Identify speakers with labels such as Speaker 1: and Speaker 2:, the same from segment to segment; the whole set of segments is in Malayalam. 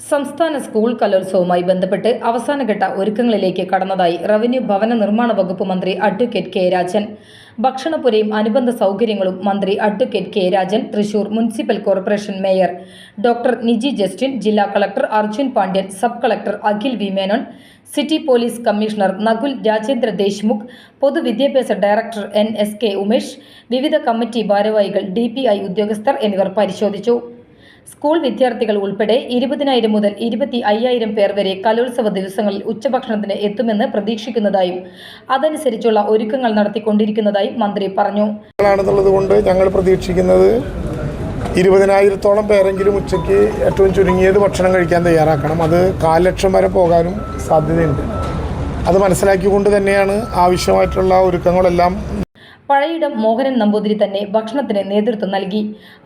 Speaker 1: സംസ്ഥാന സ്കൂൾ കലോത്സവവുമായി ബന്ധപ്പെട്ട് അവസാനഘട്ട ഒരുക്കങ്ങളിലേക്ക് കടന്നതായി റവന്യൂ ഭവന നിർമ്മാണ വകുപ്പ് മന്ത്രി അഡ്വക്കേറ്റ് കെ രാജൻ. ഭക്ഷണപുരയും അനുബന്ധ സൗകര്യങ്ങളും മന്ത്രി advocate K Rajan Thrissur municipal corporation mayor doctor Niji Justin ജില്ലാ collector Arjun Pandian sub collector Akhil V Menon city police commissioner Nakul Rajendra Deshmukh പൊതുവിദ്യാഭ്യാസ director N S K Umesh വിവിധ കമ്മിറ്റി ഭാരവാഹികൾ ഡി ഉദ്യോഗസ്ഥർ എന്നിവർ പരിശോധിച്ചു. സ്കൂൾ വിദ്യാർത്ഥികൾ ഉൾപ്പെടെ ഇരുപതിനായിരം മുതൽ ഇരുപത്തി അയ്യായിരം പേർ വരെ കലോത്സവ ദിവസങ്ങളിൽ ഉച്ചഭക്ഷണത്തിന് എത്തുമെന്ന് പ്രതീക്ഷിക്കുന്നതായും അതനുസരിച്ചുള്ള ഒരുക്കങ്ങൾ നടത്തിക്കൊണ്ടിരിക്കുന്നതായും മന്ത്രി പറഞ്ഞു.
Speaker 2: ആണെന്നുള്ളത് കൊണ്ട് ഞങ്ങൾ പ്രതീക്ഷിക്കുന്നത് ഇരുപതിനായിരത്തോളം പേരെങ്കിലും ഉച്ചയ്ക്ക് ഏറ്റവും ചുരുങ്ങിയത് ഭക്ഷണം കഴിക്കാൻ തയ്യാറാക്കണം. അത് കാൽ ലക്ഷം വരെ പോകാനും സാധ്യതയുണ്ട്. അത് മനസ്സിലാക്കിക്കൊണ്ട് തന്നെയാണ് ആവശ്യമായിട്ടുള്ള ഒരുക്കങ്ങളെല്ലാം
Speaker 1: പഴയിടം മോഹനൻ നമ്പൂതിരി തന്നെ ഭക്ഷണത്തിന് നേതൃത്വം നൽകി.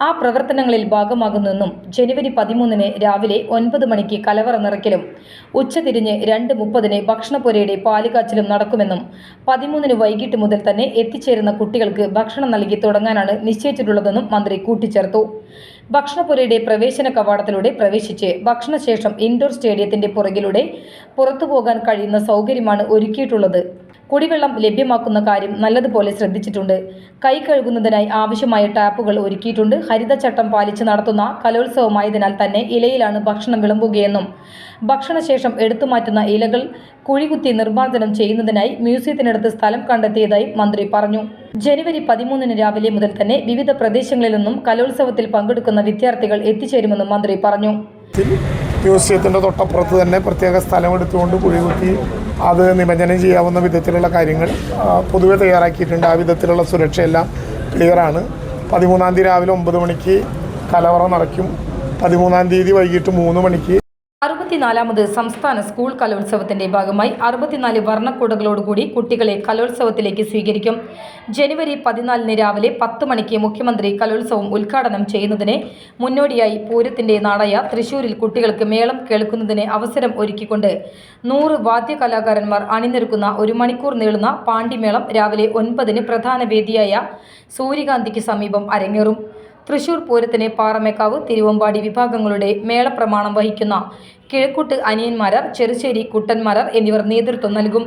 Speaker 1: ആ പ്രവർത്തനങ്ങളിൽ ഭാഗമാകുന്നെന്നും ജനുവരി പതിമൂന്നിന് രാവിലെ ഒൻപത് മണിക്ക് കലവറ നിറയ്ക്കലും ഉച്ചതിരിഞ്ഞ് രണ്ട് മുപ്പതിന് ഭക്ഷണപ്പുരയുടെ പാലുകാച്ചിലും നടക്കുമെന്നും പതിമൂന്നിന് വൈകിട്ട് മുതൽ തന്നെ എത്തിച്ചേരുന്ന കുട്ടികൾക്ക് ഭക്ഷണം നൽകി തുടങ്ങാനാണ് നിശ്ചയിച്ചിട്ടുള്ളതെന്നും മന്ത്രി കൂട്ടിച്ചേർത്തു. ഭക്ഷണപ്പുരയുടെ പ്രവേശന കവാടത്തിലൂടെ പ്രവേശിച്ച് ഭക്ഷണശേഷം ഇൻഡോർ സ്റ്റേഡിയത്തിന്റെ പുറകിലൂടെ പുറത്തുപോകാൻ കഴിയുന്ന സൗകര്യമാണ് ഒരുക്കിയിട്ടുള്ളത്. കുടിവെള്ളം ലഭ്യമാക്കുന്ന കാര്യം നല്ലതുപോലെ ശ്രദ്ധിച്ചിട്ടുണ്ട്. കൈ കഴുകുന്നതിനായി ആവശ്യമായ ടാപ്പുകൾ ഒരുക്കിയിട്ടുണ്ട്. ഹരിതചട്ടം പാലിച്ച് നടത്തുന്ന കലോത്സവമായതിനാൽ തന്നെ ഇലയിലാണ് ഭക്ഷണം വിളമ്പുകയെന്നും ഭക്ഷണശേഷം എടുത്തുമാറ്റുന്ന ഇലകൾ കുഴികുത്തി നിർമ്മാർജനം ചെയ്യുന്നതിനായി മ്യൂസിയത്തിനടുത്ത് സ്ഥലം കണ്ടെത്തിയതായി മന്ത്രി പറഞ്ഞു. ജനുവരി പതിമൂന്നിന് രാവിലെ മുതൽ തന്നെ വിവിധ പ്രദേശങ്ങളിൽ നിന്നും കലോത്സവത്തിൽ പങ്കെടുക്കുന്ന വിദ്യാർത്ഥികൾ എത്തിച്ചേരുമെന്നും മന്ത്രി പറഞ്ഞു.
Speaker 2: മ്യൂസിയത്തിന്റെ തൊട്ടപ്പുറത്ത് തന്നെ പ്രത്യേക സ്ഥലം എടുത്തുകൊണ്ട് കുഴികുത്തി അത് നിമജ്ജനം ചെയ്യാവുന്ന വിധത്തിലുള്ള കാര്യങ്ങൾ പൊതുവെ തയ്യാറാക്കിയിട്ടുണ്ട്. ആ വിധത്തിലുള്ള സുരക്ഷയെല്ലാം ക്ലിയറാണ്. പതിമൂന്നാം തീയതി രാവിലെ ഒമ്പത് മണിക്ക് കലവറ നടക്കും. പതിമൂന്നാം തീയതി വൈകിട്ട് മൂന്ന് മണിക്ക്
Speaker 1: അറുപത്തിനാലാമത് സംസ്ഥാന സ്കൂൾ കലോത്സവത്തിന്റെ ഭാഗമായി അറുപത്തിനാല് വർണക്കൂടകളോടുകൂടി കുട്ടികളെ കലോത്സവത്തിലേക്ക് സ്വീകരിക്കും. ജനുവരി പതിനാലിന് രാവിലെ പത്ത് മണിക്ക് മുഖ്യമന്ത്രി കലോത്സവം ഉദ്ഘാടനം ചെയ്യുന്നതിന് മുന്നോടിയായി പൂരത്തിന്റെ നാടായ തൃശൂരിൽ കുട്ടികൾക്ക് മേളം കേൾക്കുന്നതിന് അവസരം ഒരുക്കിക്കൊണ്ട് നൂറ് വാദ്യകലാകാരന്മാർ അണിനിരക്കുന്ന ഒരു മണിക്കൂർ നീളുന്ന പാണ്ടിമേളം രാവിലെ ഒൻപതിന് പ്രധാന വേദിയായ സൂര്യകാന്തിക്ക് സമീപം അരങ്ങേറും. തൃശൂർ പൂരത്തിന് പാറമേക്കാവ് തിരുവമ്പാടി വിഭാഗങ്ങളുടെ മേളപ്രമാണം വഹിക്കുന്ന കിഴക്കൂട്ട് അനിയന്മാരാർ ചെറുശ്ശേരി കുട്ടന്മാരാർ എന്നിവർ നേതൃത്വം നൽകും.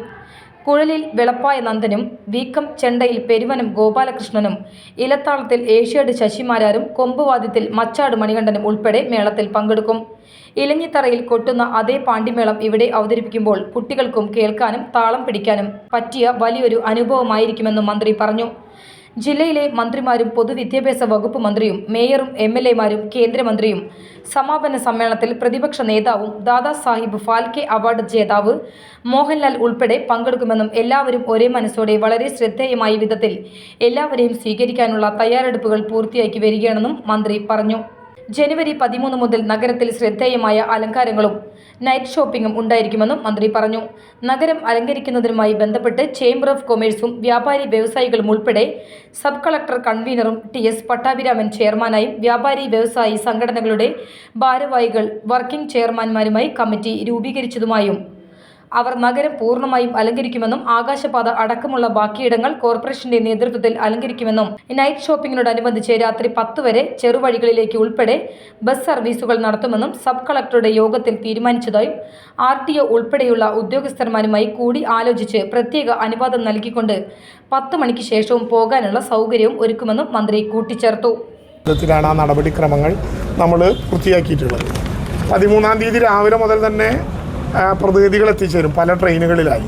Speaker 1: കുഴലിൽ വെളപ്പായ നന്ദനും വീക്കം ചെണ്ടയിൽ പെരുവനം ഗോപാലകൃഷ്ണനും ഇലത്താളത്തിൽ ഏഷ്യാഡ് ശശിമാരാരും കൊമ്പുവാദ്യത്തിൽ മച്ചാട് മണികണ്ഠനും ഉൾപ്പെടെ മേളത്തിൽ പങ്കെടുക്കും. ഇലഞ്ഞിത്തറയിൽ കൊട്ടുന്ന അതേ പാണ്ടിമേളം ഇവിടെ അവതരിപ്പിക്കുമ്പോൾ കുട്ടികൾക്കും കേൾക്കാനും താളം പിടിക്കാനും പറ്റിയ വലിയൊരു അനുഭവമായിരിക്കുമെന്നും മന്ത്രി പറഞ്ഞു. ജില്ലയിലെ മന്ത്രിമാരും പൊതുവിദ്യാഭ്യാസ വകുപ്പ് മന്ത്രിയും മേയറും എം എൽ എമാരും കേന്ദ്രമന്ത്രിയും. സമാപന സമ്മേളനത്തിൽ പ്രതിപക്ഷ നേതാവും ദാദാസാഹിബ് ഫാൽക്കെ അവാർഡ് ജേതാവ് മോഹൻലാൽ ഉൾപ്പെടെ പങ്കെടുക്കുമെന്നും എല്ലാവരും ഒരേ മനസ്സോടെ വളരെ ശ്രദ്ധേയമായ വിധത്തിൽ എല്ലാവരെയും സ്വീകരിക്കാനുള്ള തയ്യാറെടുപ്പുകൾ പൂർത്തിയാക്കി വരികയാണെന്നും മന്ത്രി പറഞ്ഞു. ജനുവരി പതിമൂന്ന് മുതൽ നഗരത്തിൽ ശ്രദ്ധേയമായ അലങ്കാരങ്ങളും നൈറ്റ് ഷോപ്പിംഗും ഉണ്ടായിരിക്കുമെന്നും മന്ത്രി പറഞ്ഞു. നഗരം അലങ്കരിക്കുന്നതിനുമായി ബന്ധപ്പെട്ട് ചേംബർ ഓഫ് കൊമേഴ്സും വ്യാപാരി വ്യവസായികളും ഉൾപ്പെടെ സബ് കളക്ടർ കൺവീനറും ടി എസ് പട്ടാഭിരാമൻ ചെയർമാനായും വ്യാപാരി വ്യവസായി സംഘടനകളുടെ ഭാരവാഹികൾ വർക്കിംഗ് ചെയർമാൻമാരുമായി കമ്മിറ്റി രൂപീകരിച്ചതുമായും അവർ നഗരം പൂർണമായും അലങ്കരിക്കുമെന്നും ആകാശപാത അടക്കമുള്ള ബാക്കിയിടങ്ങൾ കോർപ്പറേഷന്റെ നേതൃത്വത്തിൽ അലങ്കരിക്കുമെന്നും നൈറ്റ് ഷോപ്പിംഗിനോടനുബന്ധിച്ച് രാത്രി പത്ത് വരെ ചെറുവഴികളിലേക്ക് ഉൾപ്പെടെ ബസ് സർവീസുകൾ നടത്തുമെന്നും സബ് കളക്ടറുടെ യോഗത്തിൽ തീരുമാനിച്ചതായും ആർ ടി ഒ ഉൾപ്പെടെയുള്ള ഉദ്യോഗസ്ഥന്മാരുമായി കൂടി ആലോചിച്ച് പ്രത്യേക അനുവാദം നൽകിക്കൊണ്ട് പത്ത് മണിക്ക് ശേഷവും പോകാനുള്ള സൗകര്യവും ഒരുക്കുമെന്നും മന്ത്രി കൂട്ടിച്ചേർത്തു.
Speaker 2: വിധത്തിലാണ് ആ നടപടിക്രമങ്ങൾ നമ്മൾ പൂർത്തിയാക്കിയിട്ടുള്ളത്. പതിമൂന്നാം തീയതി രാവിലെ മുതൽ തന്നെ പ്രതിനിധികൾ എത്തിച്ചേരും പല ട്രെയിനുകളിലായി.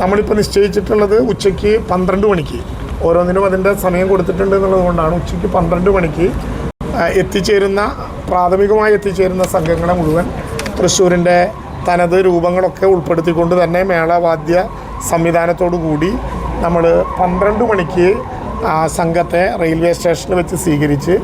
Speaker 2: നമ്മളിപ്പോൾ നിശ്ചയിച്ചിട്ടുള്ളത് ഉച്ചയ്ക്ക് പന്ത്രണ്ട് മണിക്ക്. ഓരോന്നിനും അതിന്റെ സമയം കൊടുത്തിട്ടുണ്ട് എന്നുള്ളത് കൊണ്ടാണ് ഉച്ചയ്ക്ക് പന്ത്രണ്ട് മണിക്ക് എത്തിച്ചേരുന്ന പ്രാഥമികമായി എത്തിച്ചേരുന്ന സംഘങ്ങളെ മുഴുവൻ തൃശ്ശൂരിന്റെ തനത് രൂപങ്ങളൊക്കെ ഉൾപ്പെടുത്തിക്കൊണ്ട് തന്നെ മേളവാദ്യ സംവിധാനത്തോടു കൂടി നമ്മൾ പന്ത്രണ്ട് മണിക്ക് സംഘത്തെ റെയിൽവേ സ്റ്റേഷനിൽ വെച്ച് സ്വീകരിച്ച്